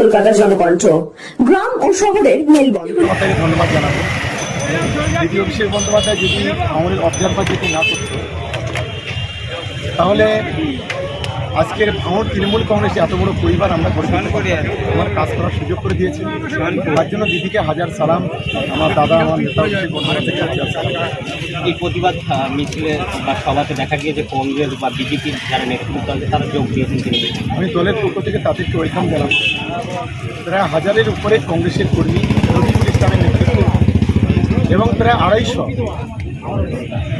কলকাতা জনকণ্ঠ। গ্রাম ও শহরের মেলবন্ধন। ধন্যবাদ জানাব। যদি অভিষেক বন্দ্যোপাধ্যায় যদি আমাদের অবজারভার যদি না করতো, তাহলে আজকের ভাঙর তৃণমূল কংগ্রেসে এত বড় পরিবার আমরা করে আমার কাজ করার সুযোগ করে দিয়েছে। তার জন্য দিদিকে হাজার সালাম। আমার দাদা আমার নেতা এই প্রতিবাদ মিছিলে বা সভাতে দেখা গিয়েছে কংগ্রেস বা বিজেপির যারা নেতৃত্ব আছে তারা যোগ দিয়েছেন তিনি। আমি দলের পক্ষ থেকে তাদেরকে ওয়েলকাম জানাব। প্রায় হাজারের উপরে কংগ্রেসের কর্মী রবিকুল ইসলামের নেতৃত্বে এবং প্রায় আড়াইশো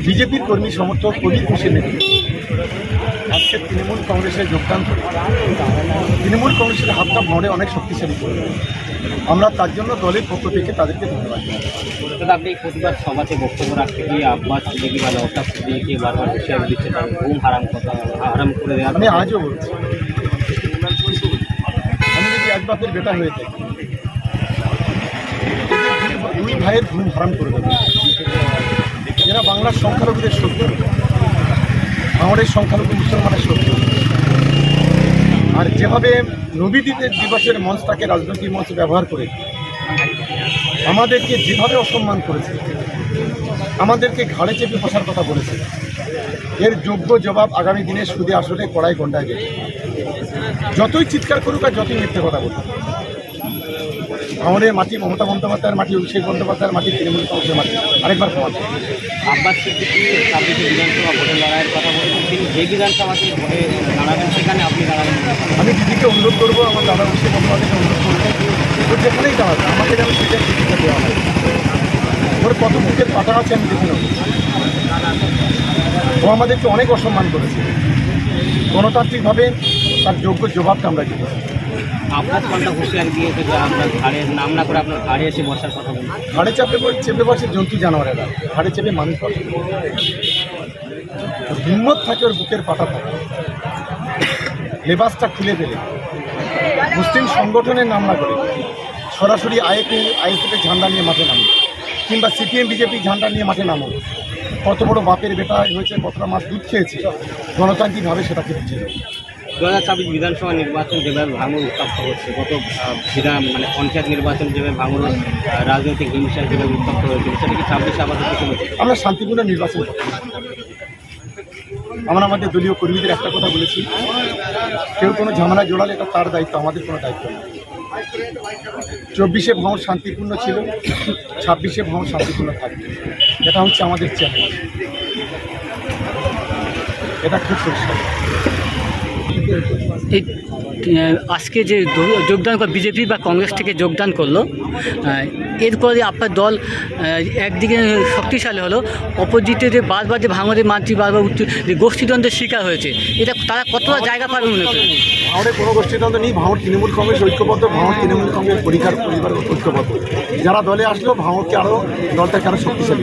বিজেপির কর্মী সমর্থক কবি ঘোষের নেতৃত্বে। আজকে তৃণমূল কংগ্রেসে যোগদান করে। তৃণমূল কংগ্রেসের হাতটা ভরে অনেক শক্তিশালী করে। আমরা তার জন্য দলের পক্ষ থেকে তাদেরকে ধন্যবাদ। তবে আপনি এই প্রতিবাদ সভাতে বক্তব্য রাখতে গিয়ে আব্বাস সিদ্দিকি বা নওশাদ সিদ্দিকি বারবার হুঁশিয়ারি দিচ্ছে তার ঘুম হারাম কথা হারাম করে দেওয়া আমি আজও বলছি। আমি যদি একবারের বেটা হয়ে থাকি দুই ভাইয়ের ঘুম হারাম করে দেবে। এরা বাংলার সংখ্যালঘুদের শত্রু আমাদের সংখ্যালঘু মুসলমানের শত্রু আর যেভাবে নবীদ্বীপের দিবসের মঞ্চটাকে রাজনৈতিক মঞ্চ ব্যবহার করে আমাদেরকে যেভাবে অসম্মান করেছে, আমাদেরকে ঘাড়ে চেপে বসার কথা বলেছে, এর যোগ্য জবাব আগামী দিনে সুদে আসলে কড়াই গন্ডায় দেবে। যতই চিৎকার করুক আর যতই মিথ্যে কথা বলুক আমাদের মাটি মমতা বন্দ্যোপাধ্যায়ের মাটি অভিষেক বন্দ্যোপাধ্যায়ের মাটি তৃণমূল কংগ্রেসের মাটি আরেকবার ক্ষমা চাই। আব্বাস সিদ্দিকি ছাব্বিশে বিধানসভা ভোটে লড়াইয়ের কথা বলেছেন। তিনি যে বিধানসভাতে ভোটে দাঁড়াবেন সেখানে আপনি দাঁড়াবেন। আমি দিদিকে অনুরোধ করব আমার দাদা অভিষেক বন্দ্যোপাধ্যায়কে অনুরোধ করব ও যেখানেই দাঁড়াবে আমাকে যেন টিকিটটা দেওয়া হয়। ওর কত মুখের পাতা আছে আমি দেখে নেব। ও আমাদেরকে অনেক অসম্মান করেছে। গণতান্ত্রিকভাবে তার যোগ্য জবাবটা আমরা দিয়েছি। আব্বাস পাল্টা হুঁশিয়ারি দিয়েছে যে আপনার ঘাড়ে নাম না করে আপনার ঘাড়ে এসে বসার কথা বলছেন ঘাড়ে চাপে চেপে বসে জন্তু জানোয়ারেরা ঘাড়ে চেপে মানুষ বসে। হিম্মত থাকে ওর বুকের পাটা থাকে লেবাসটা খুলে ফেলে। মুসলিম সংগঠনের নাম না করে। সরাসরি আইএপি আইএসএফের ঝান্ডা নিয়ে মাঠে নামে। কিংবা সিপিএম, বিজেপি ঝান্ডা নিয়ে মাঠে নামো। কত বড় বাপের বেটা হয়েছে কতটা মাছ দুধ খেয়েছে, গণতান্ত্রিকভাবে বুঝিয়ে দেবে দু হাজার ছাব্বিশ বিধানসভা নির্বাচন যেভাবে ভাঙর উত্তপ্ত হচ্ছে গত বিধান মানে পঞ্চায়েত নির্বাচন যেভাবে ভাঙর রাজনৈতিক হিংসা যেভাবে উত্তপ্ত হয়েছিল সেটা কি ছাব্বিশে চলেছে আমরা শান্তিপূর্ণ নির্বাচন। আমরা আমাদের দলীয় কর্মীদের একটা কথা বলেছি, কেউ কোনো ঝামেলা জোড়ালে এটা তার দায়িত্ব, আমাদের কোনো দায়িত্ব নেই চব্বিশে ভ্রমণ শান্তিপূর্ণ ছিল, ছাব্বিশে ভ্রমণ শান্তিপূর্ণ থাকবে। এটা হচ্ছে আমাদের চ্যালেঞ্জ এটা খুব পরিষ্কার। এই আজকে যে যোগদান কর বিজেপি বা কংগ্রেস থেকে যোগদান করল এরপরে আপনার দল একদিকে শক্তিশালী হলো, অপোজিটে যে বারবার যে ভাঙরে মাতৃ বারবার যে গোষ্ঠীদ্বন্দ্বের শিকার হয়েছে, এটা তারা কতটা জায়গা পাবে মনে করেন? ভাঁড়ে কোনো গোষ্ঠীদ্বন্দ্ব নেই ভাঁড় তৃণমূল কংগ্রেস ঐক্যবদ্ধ ভাঁড় তৃণমূল কংগ্রেস পরিবার পরিবার ঐক্যবদ্ধ। যারা দলে আসলো ভাঁড়কে আরও দলটাকে আরও শক্তিশালী